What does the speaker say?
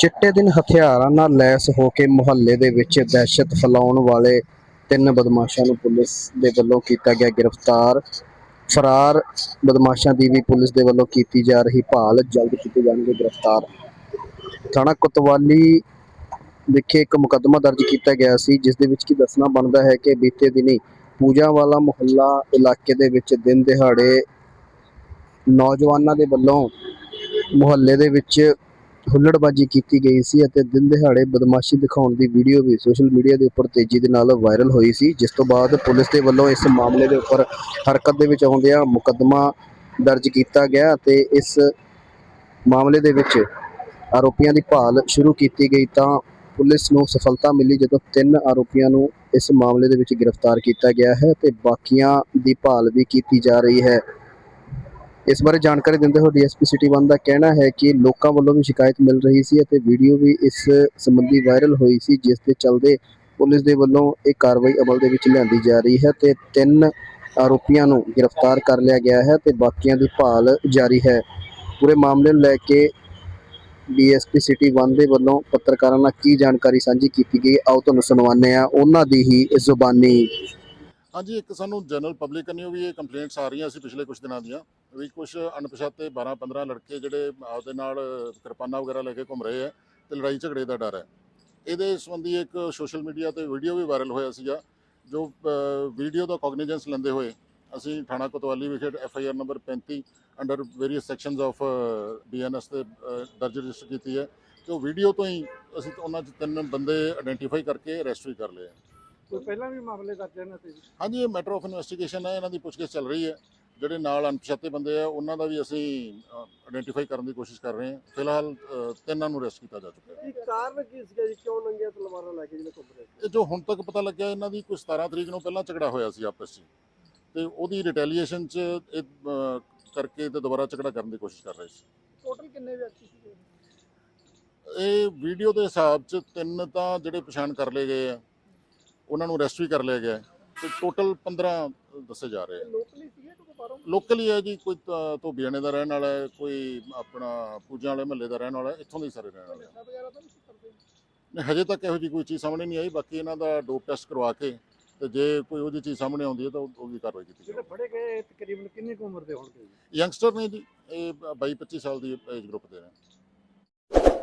ਚਿੱਟੇ ਦਿਨ ਹਥਿਆਰਾਂ ਨਾਲ ਲੈਸ ਹੋ ਕੇ ਮੁਹੱਲੇ ਦੇ ਵਿੱਚ ਦਹਿਸ਼ਤ ਫੈਲਾਉਣ ਵਾਲੇ ਤਿੰਨ ਬਦਮਾਸ਼ਾਂ ਨੂੰ ਪੁਲਿਸ ਦੇ ਵੱਲੋਂ ਕੀਤਾ ਗਿਆ ਗ੍ਰਿਫਤਾਰ। ਫਰਾਰ ਬਦਮਾਸ਼ਾਂ ਦੀ ਵੀ ਪੁਲਿਸ ਦੇ ਵੱਲੋਂ ਕੀਤੀ ਜਾ ਰਹੀ ਭਾਲ। ਜਲਦ ਕੀਤੇ ਜਾਣਗੇ ਗ੍ਰਿਫਤਾਰ। ਥਾਣਾ ਕੁਤਵਾਲੀ ਵਿਖੇ ਇੱਕ ਮੁਕੱਦਮਾ ਦਰਜ ਕੀਤਾ ਗਿਆ ਸੀ, ਜਿਸ ਦੇ ਵਿੱਚ ਕੀ ਦੱਸਣਾ ਬਣਦਾ ਹੈ ਕਿ ਬੀਤੇ ਦਿਨੀ ਪੂਜਾ ਵਾਲਾ ਮੁਹੱਲਾ ਇਲਾਕੇ ਦੇ ਵਿੱਚ ਦਿਨ ਦਿਹਾੜੇ ਨੌਜਵਾਨਾਂ ਦੇ ਵੱਲੋਂ ਮੁਹੱਲੇ ਦੇ ਵਿੱਚ ਹੁੱਲੜਬਾਜੀ ਕੀਤੀ ਗਈ ਸੀ ਅਤੇ ਦਿਨ ਦਿਹਾੜੇ ਬਦਮਾਸ਼ੀ ਦਿਖਾਉਣ ਦੀ ਵੀਡੀਓ ਵੀ ਸੋਸ਼ਲ ਮੀਡੀਆ ਦੇ ਉੱਪਰ ਤੇਜ਼ੀ ਦੇ ਨਾਲ ਵਾਇਰਲ ਹੋਈ ਸੀ, ਜਿਸ ਤੋਂ ਬਾਅਦ ਪੁਲਿਸ ਦੇ ਵੱਲੋਂ ਇਸ ਮਾਮਲੇ ਦੇ ਉੱਪਰ ਹਰਕਤ ਦੇ ਵਿੱਚ ਆਉਂਦਿਆਂ ਮੁਕੱਦਮਾ ਦਰਜ ਕੀਤਾ ਗਿਆ ਅਤੇ ਇਸ ਮਾਮਲੇ ਦੇ ਵਿੱਚ ਆਰੋਪੀਆਂ ਦੀ ਭਾਲ ਸ਼ੁਰੂ ਕੀਤੀ ਗਈ ਤਾਂ ਪੁਲਿਸ ਨੂੰ ਸਫਲਤਾ ਮਿਲੀ ਜਦੋਂ ਤਿੰਨ ਆਰੋਪੀਆਂ ਨੂੰ ਇਸ ਮਾਮਲੇ ਦੇ ਵਿੱਚ ਗ੍ਰਿਫਤਾਰ ਕੀਤਾ ਗਿਆ ਹੈ ਤੇ ਬਾਕੀਆਂ ਦੀ ਭਾਲ ਵੀ ਕੀਤੀ ਜਾ ਰਹੀ ਹੈ। ਇਸ ਬਾਰੇ ਜਾਣਕਾਰੀ ਦਿੰਦੇ ਹੋਏ ਡੀਐਸਪੀ ਸਿਟੀ 1 ਦਾ ਕਹਿਣਾ ਹੈ ਕਿ ਲੋਕਾਂ ਵੱਲੋਂ ਵੀ ਸ਼ਿਕਾਇਤ ਮਿਲ ਰਹੀ ਸੀ ਅਤੇ ਵੀਡੀਓ ਵੀ ਇਸ ਸੰਬੰਧੀ ਵਾਇਰਲ ਹੋਈ ਸੀ, ਜਿਸ ਦੇ ਚੱਲਦੇ ਪੁਲਿਸ ਦੇ ਵੱਲੋਂ ਇਹ ਕਾਰਵਾਈ ਅਮਲ ਦੇ ਵਿੱਚ ਲਿਆਂਦੀ ਜਾ ਰਹੀ ਹੈ ਤੇ ਤਿੰਨ ਆਰੋਪੀਆਂ ਨੂੰ ਗ੍ਰਿਫਤਾਰ ਕਰ ਲਿਆ ਗਿਆ ਹੈ ਤੇ ਬਾਕੀਆਂ ਦੀ ਭਾਲ ਜਾਰੀ ਹੈ। ਪੂਰੇ ਮਾਮਲੇ ਨੂੰ ਲੈ ਕੇ ਡੀਐਸਪੀ ਸਿਟੀ 1 ਦੇ ਵੱਲੋਂ ਪੱਤਰਕਾਰਾਂ ਨਾਲ ਕੀ ਜਾਣਕਾਰੀ ਸਾਂਝੀ ਕੀਤੀ ਗਈ, ਆਓ ਤੁਹਾਨੂੰ ਸੁਣਵਾਉਂਦੇ ਆ ਉਹਨਾਂ ਦੀ ਹੀ ਜ਼ੁਬਾਨੀ। ਹਾਂਜੀ, ਇੱਕ ਸਾਨੂੰ ਜਨਰਲ ਪਬਲਿਕ ਕੰਨਿਓ ਵੀ ਇਹ ਕੰਪਲੇਂਟਸ ਆ ਰਹੀਆਂ ਸੀ ਪਿਛਲੇ ਕੁਝ ਦਿਨਾਂ ਦੀਆਂ, ਵੀ ਕੁਝ ਅਣਪਛਾਤੇ 12 15 ਲੜਕੇ ਜਿਹੜੇ ਆਪਦੇ ਨਾਲ ਕਿਰਪਾਨਾਂ ਵਗੈਰਾ ਲੈ ਕੇ ਘੁੰਮ ਰਹੇ ਆ ਤੇ ਲੜਾਈ ਝਗੜੇ ਦਾ ਡਰ ਹੈ। ਇਹਦੇ ਸੰਬੰਧੀ ਇੱਕ ਸੋਸ਼ਲ ਮੀਡੀਆ ਤੇ ਵੀਡੀਓ ਵੀ ਵਾਇਰਲ ਹੋਇਆ ਸੀਗਾ, ਜੋ ਵੀਡੀਓ ਦਾ ਕੋਗਨੀਜੈਂਸ ਲੈਂਦੇ ਹੋਏ ਅਸੀਂ ਥਾਣਾ ਕੋਤਵਾਲੀ ਵਿਖੇ F I R number 35 under various sections of BNS ਤੇ ਦਰਜ ਰਜਿਸਟਰ ਕੀਤੀ ਹੈ ਤੇ ਉਹ ਵੀਡੀਓ ਤੋਂ ਹੀ ਅਸੀਂ ਉਹਨਾਂ 'ਚ ਤਿੰਨ ਬੰਦੇ ਆਇਡੈਂਟੀਫਾਈ ਕਰਕੇ ਅਰੈਸਟ ਵੀ ਕਰ ਲਏ ਆ। ਕੋਈ ਪਹਿਲਾਂ ਵੀ ਮਾਮਲੇ ਦਰਜ ਹਨ ਤੇ ਜੀ? ਹਾਂਜੀ ਇਹ ਮੈਟਰ ਆਫ ਇਨਵੈਸਟੀਗੇਸ਼ਨ ਹੈ ਇਹਨਾਂ ਦੀ ਪੁੱਛਗਿੱਛ ਚੱਲ ਰਹੀ ਹੈ। ਜਿਹੜੇ ਨਾਲ ਅਣਪਛਾਤੇ ਬੰਦੇ ਆ ਉਹਨਾਂ ਦਾ ਵੀ ਅਸੀਂ ਆਇਡੈਂਟੀਫਾਈ ਕਰਨ ਦੀ ਕੋਸ਼ਿਸ਼ ਕਰ ਰਹੇ ਹਾਂ। ਫਿਲਹਾਲ ਅ, ਤਿੰਨਾਂ ਨੂੰ ਅਰੈਸਟ ਕੀਤਾ ਜਾ ਚੁੱਕਾ ਹੈ। ਇਹ ਕਾਰਨ ਕੀ ਸੀਗਾ ਜੀ? ਕਿਉਂ ਨੰਗੀਆਂ ਤਲਵਾਰਾਂ ਲੈ ਕੇ ਜਿਹੜੇ ਘੁੰਮ ਰਹੇ ਸੀ? ਇਹ ਜੋ ਹੁਣ ਤੱਕ ਪਤਾ ਲੱਗਿਆ ਇਹਨਾਂ ਦੀ ਕੋਈ 17 ਤਰੀਕ ਨੂੰ ਪਹਿਲਾਂ ਝਗੜਾ ਹੋਇਆ ਸੀ ਆਪਸ 'ਚ ਤੇ ਉਹਦੀ ਰਿਟੈਲੀਏਸ਼ਨ 'ਚ ਇਹ ਅ, ਕਰਕੇ ਤੇ ਦੁਬਾਰਾ ਝਗੜਾ ਕਰਨ ਦੀ ਕੋਸ਼ਿਸ਼ ਕਰ ਰਹੇ ਸੀ। ਟੋਟਲ ਕਿੰਨੇ ਵਿਅਕਤੀ ਸੀਗੇ? ਇਹ ਵੀਡੀਓ ਦੇ ਹਿਸਾਬ 'ਚ ਤਿੰਨ ਤਾਂ ਜਿਹੜੇ ਪਛਾਣ ਕਰ ਲਏ ਗਏ ਆ। ਉਹਨਾਂ ਨੂੰ ਅਰੈਸਟ ਵੀ ਕਰ ਲਿਆ ਗਿਆ ਹੈ। ਤੇ ਟੋਟਲ 15 ਦੱਸੇ ਜਾ ਰਹੇ ਆ ਲੋਕਲੀ ਸੀਗੇ ਕੋਈ ਬਾਹਰੋਂ? ਲੋਕਲ ਹੀ ਹੈ ਜੀ ਕੋਈ ਧ- ਧੋਬੀਆਣੇ ਦਾ ਰਹਿਣ ਵਾਲਾ ਹੈ ਕੋਈ ਆਪਣਾ ਪੂਜਾਂ ਵਾਲੇ ਮਹੱਲੇ ਦਾ ਰਹਿਣ ਵਾਲਾ ਹੈ ਇੱਥੋਂ ਦੇ ਹੀ ਸਾਰੇ ਰਹਿਣ ਵਾਲੇ ਆ। ਨਸ਼ਾ ਵਗੈਰਾ ਤਾਂ ਨਹੀਂ ਸੀ ਕਰਦੇ? ਨਹੀਂ ਹਜੇ ਤੱਕ ਇਹੋ ਜਿਹੀ ਕੋਈ ਚੀਜ਼ ਸਾਹਮਣੇ ਨਹੀਂ ਆਈ ਬਾਕੀ ਇਹਨਾਂ ਦਾ ਡੋਪ ਟੈਸਟ ਕਰਵਾ ਕੇ ਤੇ ਜੇ ਕੋਈ ਉਹਦੀ ਚੀਜ਼ ਸਾਹਮਣੇ ਆਉਂਦੀ ਹੈ ਤਾਂ ਉਹ- ਉਹਦੀ ਕਾਰਵਾਈ ਕੀਤੀ ਜਿਹੜੇ ਜਾਵੇ ਫੜੇ ਗਏ ਤਕਰੀਬਨ ਕਿੰਨੀ ਕੁ ਉਮਰ ਦੇ ਹੋਣਗੇ ਜੀ? ਯੰਗਸਟਰ ਨੇ ਜੀ ਇਹ 22 25 ਸਾਲ ਦੀ ਏਜ ਗਰੁੱਪ ਦੇ ਨੇ।